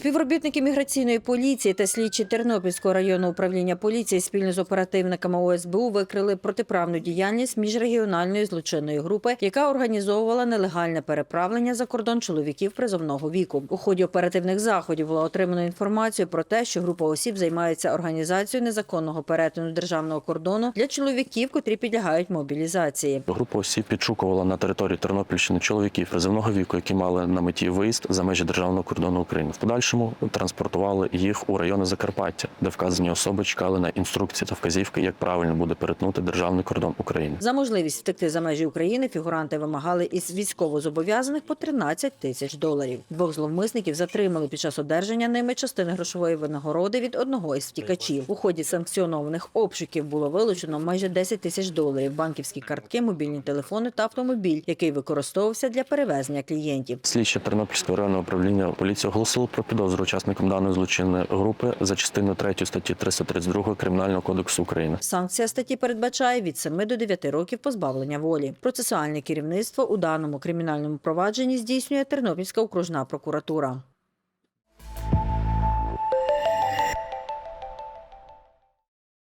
Співробітники міграційної поліції та слідчі Тернопільського районного управління поліції спільно з оперативниками ОСБУ викрили протиправну діяльність міжрегіональної злочинної групи, яка організовувала нелегальне переправлення за кордон чоловіків призовного віку. У ході оперативних заходів було отримано інформацію про те, що група осіб займається організацією незаконного перетину державного кордону для чоловіків, котрі підлягають мобілізації. Група осіб підшукувала на території Тернопільщини чоловіків призовного віку, які мали на меті виїзд за межі державного кордону України. В подальшому транспортували їх у райони Закарпаття, де вказані особи чекали на інструкції та вказівки, як правильно буде перетнути державний кордон України. За можливість втекти за межі України фігуранти вимагали із військовозобов'язаних по 13 тисяч доларів. Двох зловмисників затримали під час одержання ними частини грошової винагороди від одного із втікачів. У ході санкціонованих обшуків було вилучено майже 10 тисяч доларів, банківські картки, мобільні телефони та автомобіль, який використовувався для перевезення клієнтів. Слідчі Тернопільського районного управління поліції оголосило про підозру учасникам даної злочинної групи за частиною 3 статті 332 Кримінального кодексу України. Санкція статті передбачає від 7 до 9 років позбавлення волі. Процесуальне керівництво у даному кримінальному провадженні здійснює Тернопільська окружна прокуратура.